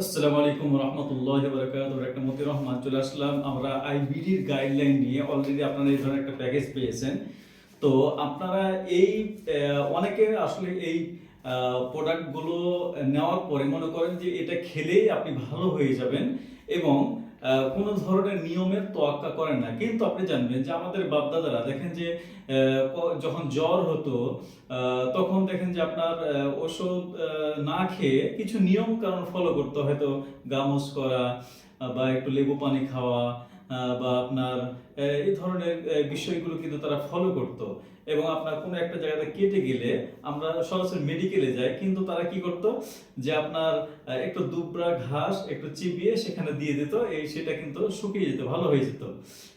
আসসালামু আলাইকুম রহমতুল্লাহ বরকাত একটা মতি রহমান চলে আসলাম। আমরা আইবিডির গাইডলাইন নিয়ে অলরেডি আপনারা এই ধরনের একটা প্যাকেজ পেয়েছেন। তো আপনারা এই অনেকে আসলে এই প্রোডাক্টগুলো নেওয়ার পরে মনে করেন যে এটা খেলেই আপনি ভালো হয়ে যাবেন এবং কোনো ধরনের নিয়মের তোয়াক্কা করেন না। কিন্তু আপনি জানবেন যে আমাদের বাপদাদারা দেখেন যে যখন জ্বর হতো তখন দেখেন যে আপনার ওষুধ না খেয়ে কিছু নিয়ম কারণ ফলো করতো হয়তো গামস করা বা একটু লেবু পানি খাওয়া বা আপনার এই ধরনের বিষয়গুলো কিন্তু তারা ফলো করতো। এবং আপনার কোনো একটা জায়গাতে কেটে গেলে আমরা সরাসরি মেডিকেলে যাই, কিন্তু তারা কি করতো? যে আপনার একটু দুবরা ঘাস, একটু চিবিয়ে সেখানে দিয়ে দিত, এই সেটা কিন্তু শুকিয়ে যেত, ভালো হয়ে যেত।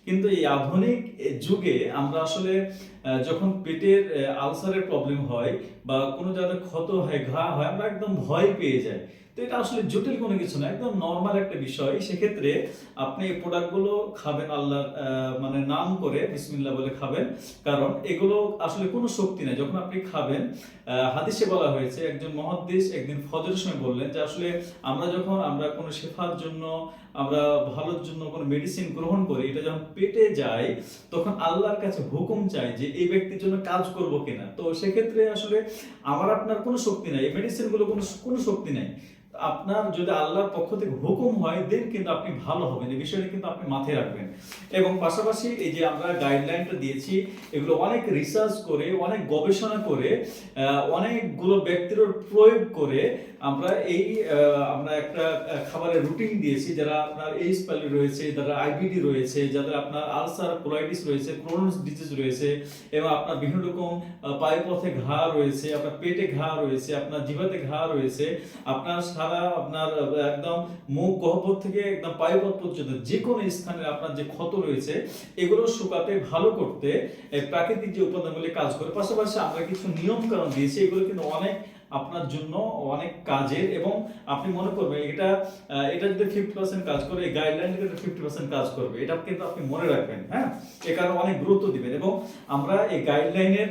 কিন্তু এই আধুনিক যুগে আমরা আসলে যখন পেটের আলসারের প্রবলেম হয় বা কোনো জায়গায় ক্ষত হয়, ঘা হয়, আমরা একদম ভয় পেয়ে যাই। তো এটা আসলে জটিল কোনো কিছু না, একদম নর্মাল একটা বিষয়। সেক্ষেত্রে আপনি এই প্রোডাক্টগুলো খাবেন আল্লাহর মানে নাম করে বিসমিল্লা বলে খাবেন। কারণ এগুলো আসলে কোনো শক্তি নেই। যখন আপনি খাবেন হাদিসে বলা হয়েছে, একজন মহাদ্দেশ একদিন ফজরের সময় বললেন যে আসলে আমরা যখন আমরা কোনো শেফার জন্য আমরা ভালোর জন্য কোনো মেডিসিন গ্রহণ করি, এটা যখন পেটে যায়, তখন আল্লাহর কাছে হুকুম চাই যে এই ব্যক্তির জন্য কাজ করব কিনা। তো সেক্ষেত্রে আসলে আমার আপনার কোনো শক্তি নাই, এই মেডিসিনগুলো কোনো কোনো শক্তি নাই। আপনার যদি আল্লাহর পক্ষ থেকে হুকুম হয় দেন কিন্তু আপনি ভালো হবেন। এই বিষয়টা কিন্তু আপনি মাথায় রাখবেন। এবং পাশাপাশি এই যে আমরা গাইডলাইনটা দিয়েছি এগুলো অনেক রিসার্চ করে অনেক গবেষণা করে অনেকগুলো ব্যক্তির প্রয়োগ করে আমরা এই আমরা একটা খাবারের রুটিন দিয়েছি। যারা আপনার এইচ প্যালি রয়েছে যারা আইবিডি রয়েছে যাদের আপনার আলসার কোলাইটিস রয়েছে ক্রোনস ডিজিজ রয়েছে এবং আপনার বিভিন্ন রকম আহ, পায়ুপথে ঘা রয়েছে আপনার পেটে ঘা রয়েছে আপনার জিভাতে ঘা রয়েছে আপনার সারা আপনার একদম মুখ গহ্বর থেকে একদম পায়ুপথ পর্যন্ত যে কোনো স্থানে আপনার যে ক্ষত রয়েছে, এগুলো শুকাতে, ভালো করতে প্রাকৃতিক যে উপাদানগুলি কাজ করে, পাশাপাশি আমরা কিছু নিয়ম কারণ দিয়েছি, এগুলো কিন্তু অনেক আপনার জন্য অনেক কাজের এবং আপনি মনে করবেন এটা এটা যদি ফিফটি পার্সেন্ট কাজ করে, এই গাইডলাইন কিন্তু ফিফটি পার্সেন্ট কাজ করবে, এটা কিন্তু আপনি মনে রাখবেন হ্যাঁ? এ কারণে অনেক গুরুত্ব দিবেন এবং আমরা এই গাইডলাইনের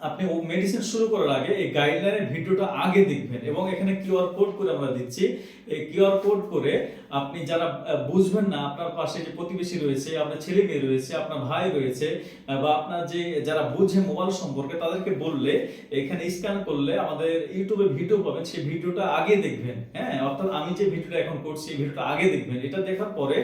আপনি মেডিসিন শুরু করার আগে এই গাইডলাইনের ভিডিওটা আগে দেখবেন এবং এখানে কিউআর কোড করে আমরা দিচ্ছি। এই কিউআর কোড করে আপনি যারা বুঝবেন না, আপনার পাশে যে প্রতিবেশী রয়েছে, আপনার ছেলে মেয়ে রয়েছে, আপনার ভাই রয়েছে বা আপনার যে যারা বুঝে মোবাইল সম্পর্কে তাদেরকে বললে, এখানে স্ক্যান করলে আমাদের ইউটিউবে ভিডিও পাবেন, সেই ভিডিওটা আগে দেখবেন হ্যাঁ? অর্থাৎ আমি যে ভিডিওটা এখন করছি, এই ভিডিওটা আগে দেখবেন। এটা দেখার পরে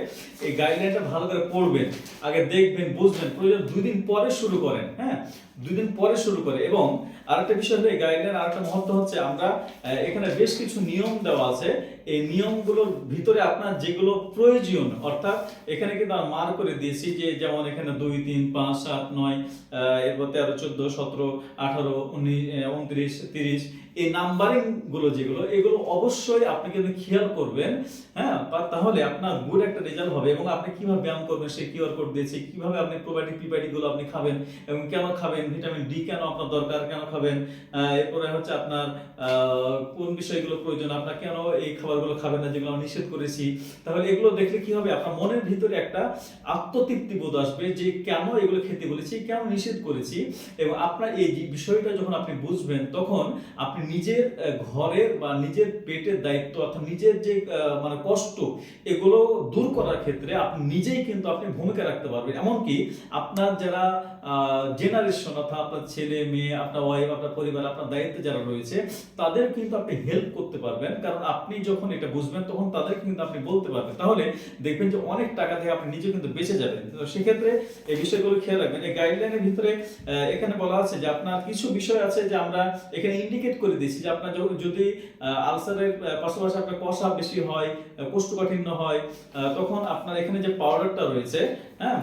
এই গাইডলাইনটা ভালো করে পড়বেন, আগে দেখবেন, বুঝবেন, প্রয়োজন দুই দিন পরে শুরু করেন হ্যাঁ? দুই দিন পরে শুরু করে এবং আরেকটা বিষয় হলো, এই গাইডলাইন আরেকটা মহত্ব হচ্ছে আমরা এখানে বেশ কিছু নিয়ম দেওয়া আছে এই নিয়মগুলোর ভিতরে আপনার যেগুলো প্রয়োজন, অর্থাৎ এখানে কিন্তু আমরা মার করে দিয়েছি যে যেমন এখানে দুই, তিন, পাঁচ, সাত, নয় এরপর তেরো, চোদ্দ, সতেরো, আঠারো, উনিশ উনত্রিশ, তিরিশ এই নাম্বারিংগুলো যেগুলো, এগুলো অবশ্যই আপনি কিন্তু খেয়াল করবেন হ্যাঁ? তাহলে আপনার গুড একটা রেজাল্ট হবে এবং আপনি কীভাবে ব্যায়াম করবেন, সেই কিউআর কোড দিয়েছি, কীভাবে আপনি প্রোবায়োটিক প্রিবায়োটিকগুলো আপনি খাবেন এবং কেন খাবেন ভিটামিন ডি কেন আপনার দরকার, কেন খাবেন এরপরে হচ্ছে আপনার কোন বিষয়গুলো প্রয়োজন, আপনার কেন এই খাবারগুলো খাবেন না যেগুলো আমরা নিষেধ করেছি? তাহলে এগুলো দেখলে কি হবে? আপনার মনের ভিতরে একটা আত্মতৃপ্তি বোধ আসবে যে কেন এগুলো খেতে বলেছি, কেন নিষেধ করেছি? এবং আপনার এই বিষয়টা যখন আপনি বুঝবেন, তখন আপনি নিজের ঘরের বা নিজের পেটের দায়িত্ব অর্থাৎ নিজের যে মানে কষ্ট, এগুলো দূর করার ক্ষেত্রে আপনি নিজেই কিন্তু আপনি ভূমিকা রাখতে পারবেন। এমনকি আপনার যারা জেনারেশন অর্থাৎ আপনার ছেলে, মেয়ে, আপনার ওয়াইফ আপনার পরিবার, আপনার দায়িত্বে যারা রয়েছে, তাদের কিন্তু আপনি হেল্প করতে পারবেন। কারণ আপনি যখন এটা বুঝবেন, তখন তাদের কিন্তু আপনি বলতে পারবেন। তাহলে দেখবেন যে অনেক টাকা থেকে আপনি নিজে কিন্তু বেঁচে যাবেন। তো সেক্ষেত্রে এই বিষয়গুলো খেয়াল রাখবেন। এই গাইডলাইনের ভিতরে এখানে বলা আছে যে আপনার কিছু বিষয় আছে যে আমরা এখানে ইন্ডিকেট করে দিয়েছি যে আপনার যখন- যদি আলসারের পাশাপাশি আপনার কষা বেশি হয় কোষ্ঠকাঠিন্য হয় তখন আপনার এখানে যে পাউডারটা রয়েছে হ্যাঁ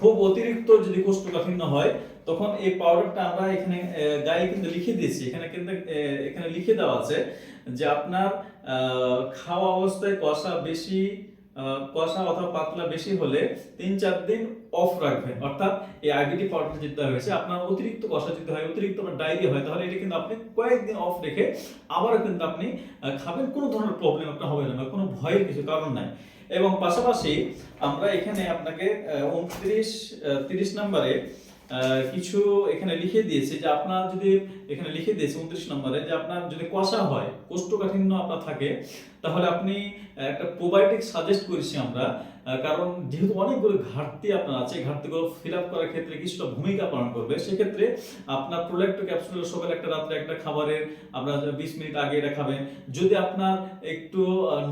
খুব অতিরিক্ত যদি কোষ্ঠকাঠিন্য হয়, তখন এই পাউডারটা আমরা এখানে গায়ে কিন্তু লিখে দিয়েছি। এখানে কিন্তু এখানে লিখে দেওয়া আছে যে আপনার খাওয়া অবস্থায় কষা বেশি কষা অথবা পাতলা বেশি হলে তিন চার দিন অফ রাখবেন। অর্থাৎ এই আইবিটি পাউডার যেতে হয়েছে। আপনার অতিরিক্ত কষা যদি হয়, অতিরিক্ত আপনার ডায়রিয়া হয়, তাহলে এটা কিন্তু আপনি কয়েকদিন অফ রেখে আবারও কিন্তু আপনি খাবেন। কোনো ধরনের প্রবলেম আপনার হবে না কোনো ভয়ের কিছু কারণ নাই। এবং পাশাপাশি আমরা এখানে আপনাকে উনত্রিশ তিরিশ নম্বরে কিছু এখানে লিখে দিয়েছে যে আপনার যদি এখানে লিখে দিয়েছে উনত্রিশ নম্বরে যে আপনার যদি কষা হয়, কোষ্ঠকাঠিন্য আপনার থাকে, তাহলে আপনি একটা প্রোবায়োটিক সাজেস্ট করেছি আমরা কারণ যেহেতু অনেকগুলো ঘাটতি আপনার আছে ঘাটতিগুলো ফিল আপ করার ক্ষেত্রে কিছুটা ভূমিকা পালন করবে। সেক্ষেত্রে আপনার প্রোল্যাক্টো ক্যাপসুল সকালে একটা, রাত্রে একটা খাবারের আপনার বিশ মিনিট আগে এটা খাবেন। যদি আপনার একটু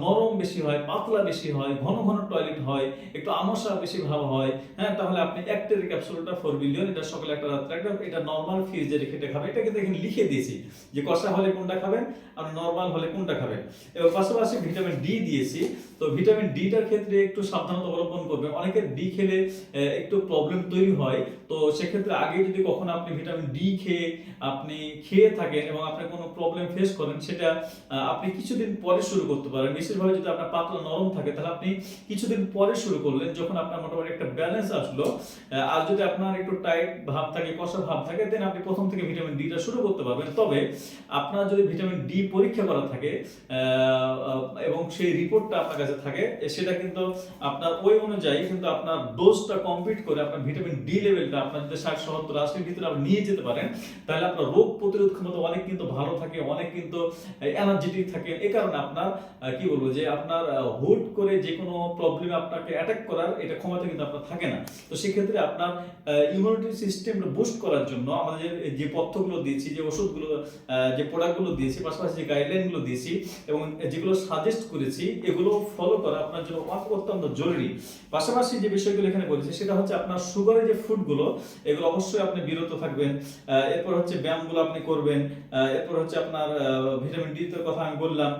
নরম বেশি হয়, পাতলা বেশি হয়, ঘন ঘন টয়লেট হয়, একটু আমসা বেশি ভাব হয় হ্যাঁ তাহলে আপনি এক একটের ক্যাপসুলটা ফোর বিলিয়ন এটা সকালে একটা, রাত্রে একটা, এটা নর্মাল ফ্রিজে রেখে এটা খাবেন। এটা কিন্তু এখানে লিখে দিয়েছি যে কষা হলে কোনটা খাবেন আর নর্মাল হলে কোনটা খাবেন। এবং পাশাপাশি ভিটামিন ডি দিয়েছি। তো ভিটামিন ডিটার ক্ষেত্রে একটু সাবধানতা অবলম্বন করবেন। অনেকের ডি খেলে একটু প্রবলেম তৈরি হয়। তো সেক্ষেত্রে আগে যদি কখনো আপনি ভিটামিন ডি খেয়ে আপনি খেয়ে থাকেন এবং আপনার কোনো প্রবলেম ফেস করেন, সেটা আপনি কিছুদিন পরে শুরু করতে পারেন। বিশেষভাবে যদি আপনার পাতলা নরম থাকে, তাহলে আপনি কিছুদিন পরে শুরু করলেন, যখন আপনার মোটামুটি একটা ব্যালেন্স আসলো আর যদি আপনার একটু টাইট ভাব থাকে, কষা ভাব থাকে দেন আপনি প্রথম থেকে ভিটামিন ডিটা শুরু করতে পারবেন। তবে আপনার যদি ভিটামিন ডি পরীক্ষা করা থাকে এবং সেই রিপোর্টটা আপনার কাছে থাকে সেটা কিন্তু আপনার ওই অনুযায়ী কিন্তু আপনার ডোজটা কমপ্লিট করে আপনার ভিটামিন ডি লেভেলটা আপনার যদি ষাট, সত্তর, আশির ভিতরে আপনি নিয়ে যেতে পারেন, তাহলে আপনার রোগ প্রতিরোধ ক্ষমতা অনেক কিন্তু ভালো থাকে, অনেক কিন্তু এনার্জেটিক থাকে। এই কারণে আপনার কি বলব যে আপনার হুট করে যে কোনো প্রবলেম আপনাকে অ্যাটাক করার এটা ক্ষমতা কিন্তু আপনার থাকে না। তো সেক্ষেত্রে আপনার ইমিউনিটি সিস্টেমটা বুস্ট করার জন্য আমাদের যে পথ্যগুলো দিয়েছি, যে ওষুধগুলো যে প্রোডাক্টগুলো দিয়েছি, পাশাপাশি যে গাইডলাইনগুলো দিয়েছি এবং যেগুলো সাজেস্ট করেছি, এগুলো ফলো করা আপনার জন্য অত্যন্ত জরুরি। পাশাপাশি যে বিষয়গুলো এখানে বলেছি, সেটা হচ্ছে আপনার সুগারের যে ফুডগুলো, এগুলো অবশ্যই আপনি বিরত থাকবেন। এরপর হচ্ছে ব্যায়ামগুলো আপনি করবেন। এরপর হচ্ছে আপনার ভিটামিন ডি এর কথা আমি বললাম।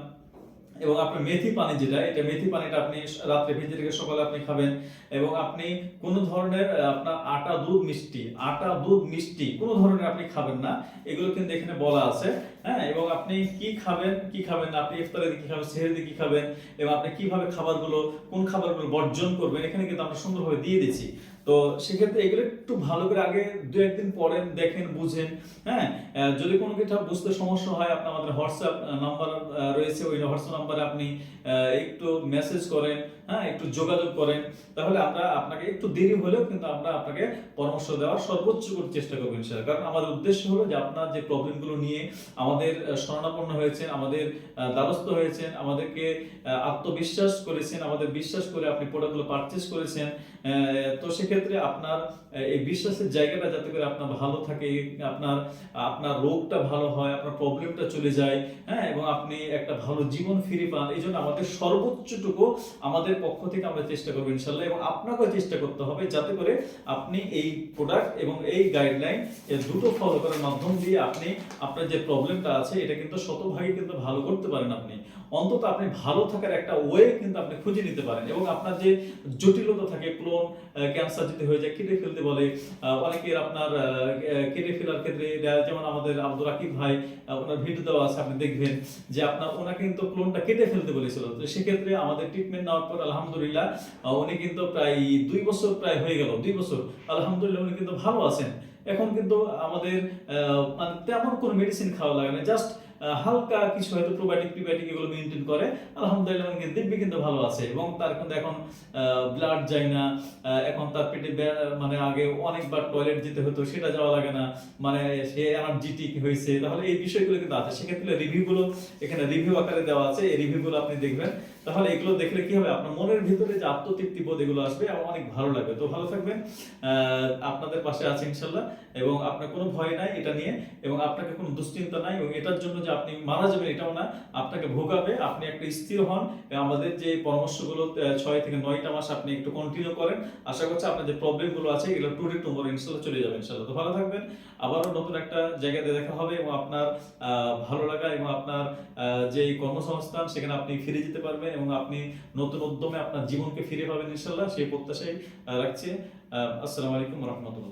এবং আপনার মেথি পানি যেটা, এটা মেথি পানিটা আপনি রাত্রে ভেজে রেখে সকালে আপনি খাবেন। এবং আপনি কোনো ধরনের আপনার আটা, দুধ, মিষ্টি, আটা, দুধ, মিষ্টি কোনো ধরনের আপনি খাবেন না। এগুলো কিন্তু এখানে বলা আছে। হ্যাঁ এবং আপনি কি খাবেন কি খাবেন আপনি ইফতারে কি খাবেন সেহেরিতে কি খাবেন, এবং আপনি কীভাবে খাবারগুলো, কোন খাবারগুলো বর্জন করবেন, এখানে কিন্তু আমরা সুন্দরভাবে দিয়ে দিচ্ছি। তো সেক্ষেত্রে এগুলো একটু ভালো করে আগে দু একদিন পড়েন দেখেন বুঝেন হ্যাঁ? যদি কোনো কিছু বুঝতে সমস্যা হয় আপনার আমাদের হোয়াটসঅ্যাপ নাম্বার রয়েছে ওই হোয়াটসঅ্যাপ নাম্বারে আপনি একটু মেসেজ করেন হ্যাঁ? একটু যোগাযোগ করেন তাহলে আমরা আপনাকে একটু দেরি হলেও কিন্তু আমরা আপনাকে পরামর্শ দেওয়ার সর্বোচ্চ করে চেষ্টা করব ইনশাআল্লাহ। কারণ আমাদের উদ্দেশ্য হলো যে আপনার যে প্রবলেমগুলো নিয়ে আমাদের আহ, শরণাপন্ন হয়েছেন আমাদের দ্বারস্থ হয়েছেন আমাদেরকে আত্মবিশ্বাস করেছেন আমাদের বিশ্বাস করে আপনি প্রোডাক্টগুলো পারচেস করেছেন তো সেক্ষেত্রে আপনার এই বিশ্বাসের জায়গাটা যাতে করে আপনার ভালো থাকে, আপনার আপনার রোগটা ভালো হয়, আপনার প্রবলেমটা চলে যায় হ্যাঁ এবং আপনি একটা ভালো জীবন ফিরে পান, এই জন্য আমাদের সর্বোচ্চটুকু আমাদের পক্ষ থেকে আমরা চেষ্টা করব ইনশাল্লাহ, এবং আপনাকেও চেষ্টা করতে হবে যাতে করে আপনি এই প্রোডাক্ট এবং এই গাইডলাইন দুটো ফলো করার মাধ্যম দিয়ে আপনি, আপনার যে প্রবলেমটা আছে, এটা কিন্তু শতভাগে কিন্তু ভালো করতে পারেন আপনি। অন্তত আপনি ভালো থাকার একটা ওয়ে কিন্তু আপনি খুঁজে নিতে পারেন, এবং আপনার যে জটিলতা থাকে ক্লোন ক্যান্সার যদি হয়ে যায় কেটে ফেলতে বলে অনেকের আপনার কেটে ফেলার ক্ষেত্রে যেমন আমাদের আব্দুল রাকিব ভাই ওনার ভিডিও দেওয়া আছে, আপনি দেখবেন যে আপনার ওনাকে কিন্তু ক্লোনটা কেটে ফেলতে বলেছিল। তো সেক্ষেত্রে আমাদের ট্রিটমেন্ট নেওয়ার পর আলহামদুলিল্লাহ উনি কিন্তু প্রায় দুই বছর প্রায় হয়ে গেল, দুই বছর। আলহামদুলিল্লাহ উনি কিন্তু ভালো আছেন। এখন কিন্তু আমাদের মানে তেমন কোনো মেডিসিন খাওয়া লাগে না জাস্ট হালকা কিছু হয়তো প্রোবায়োটিক প্রিবায়োটিক এগুলো মেনটেন করে। আলহামদুলিল্লাহ কিন্তু দিব্যি কিন্তু ভালো আছে। এবং তার কিন্তু এখন ব্লাড যায় না। এখন তার পেটে মানে আগে অনেকবার টয়লেট যেতে হতো, সেটা যাওয়া লাগে না। মানে সে এনার্জেটিক হয়েছে। তাহলে এই বিষয়গুলো কিন্তু আছে। সেক্ষেত্রে রিভিউগুলো এখানে রিভিউ আকারে দেওয়া আছে। এই রিভিউগুলো আপনি দেখবেন। তাহলে এগুলো দেখলে কি হবে? আপনার মনের ভিতরে যে আত্মতৃপ্তি বোধ, এগুলো আসবে আমার অনেক ভালো লাগবে। তো ভালো থাকবেন। আপনাদের পাশে আছে ইনশাল্লাহ। এবং আপনার কোনো ভয় নাই এটা নিয়ে। এবং আপনাকে কোনো দুশ্চিন্তা নাই। এবং এটার জন্য যে আপনি মারা যাবেন, এটাও না। আপনাকে ভোগাবে। আপনি একটা স্থির হন। আমাদের যে পরামর্শগুলো ছয় থেকে নয়টা মাস আপনি একটু কন্টিনিউ করেন। আশা করছি আপনার যে প্রবলেমগুলো আছে, এগুলো টু ডে টুমোর ইনশাল্লাহ চলে যাবে ইনশাল্লাহ। তো ভালো থাকবেন। আবারও নতুন একটা জায়গাতে দেখা হবে এবং আপনার ভালো লাগা এবং আপনার যে কর্মসংস্থান, সেখানে আপনি ফিরে যেতে পারবেন। এবং আপনি নতুন উদ্যমে আপনার জীবনকে ফিরে পাবেন ইনশাল্লাহ সেই প্রত্যাশাই রাখছি। আসসালামু আলাইকুম রহমতুল্লাহ।